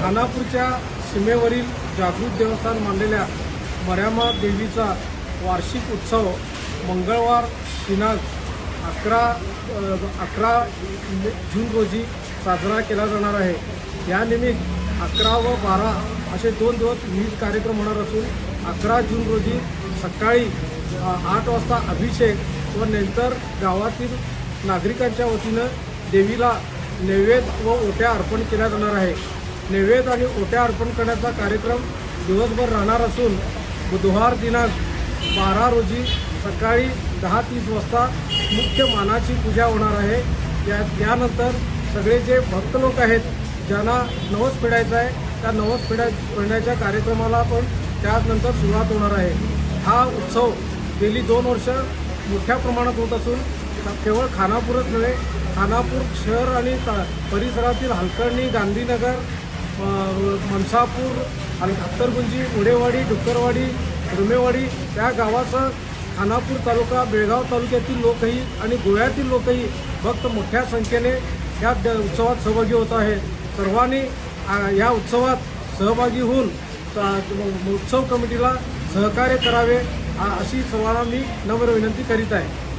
खानापूरच्या सीमेवरील जागृत देवस्थान मानलेल्या मर्यामा देवीचा वार्षिक उत्सव मंगळवार दिनांक अकरा अकरा जून रोजी साजरा केला जाणार आहे. यानिमित्त अकरा व बारा असे दोन दिवस विविध कार्यक्रम होणार असून अकरा जून रोजी सकाळी आठ वाजता अभिषेक व नंतर गावातील नागरिकांच्या वतीनं देवीला नैवेद्य व ओट्या अर्पण केल्या जाणार आहे. नैवेद्य आणि ओट्या अर्पण करण्याचा कार्यक्रम दिवसभर राहणार असून बुधवार दिनांक बारा रोजी सकाळी दहा तीस वाजता मुख्य मानाची पूजा होणार आहे. त्या त्यानंतर सगळे जे भक्त लोक आहेत ज्यांना नवस फेडायचा आहे त्या नवस फेडा फेडण्याच्या कार्यक्रमाला पण त्यानंतर सुरुवात होणार आहे. हा उत्सव गेली दोन वर्ष मोठ्या प्रमाणात होत असून केवळ खानापूरच नव्हे खानापूर शहर आणि ता- परिसरातील हलकर्णी गांधीनगर मनसापूर आणि अत्तरगुंजी उडेवाडी डुक्करवाडी रुमेवाडी त्या गावाचं खानापूर तालुका बेळगाव तालुक्यातील लोकही आणि गोव्यातील लोकही भक्त मोठ्या संख्येने या द- उत्सवात सहभागी होत आहे. सर्वांनी या उत्सवात सहभागी होऊन उत्सव कमिटीला सहकार्य करावे अशी सर्वांना मी नम्र विनंती करीत आहे.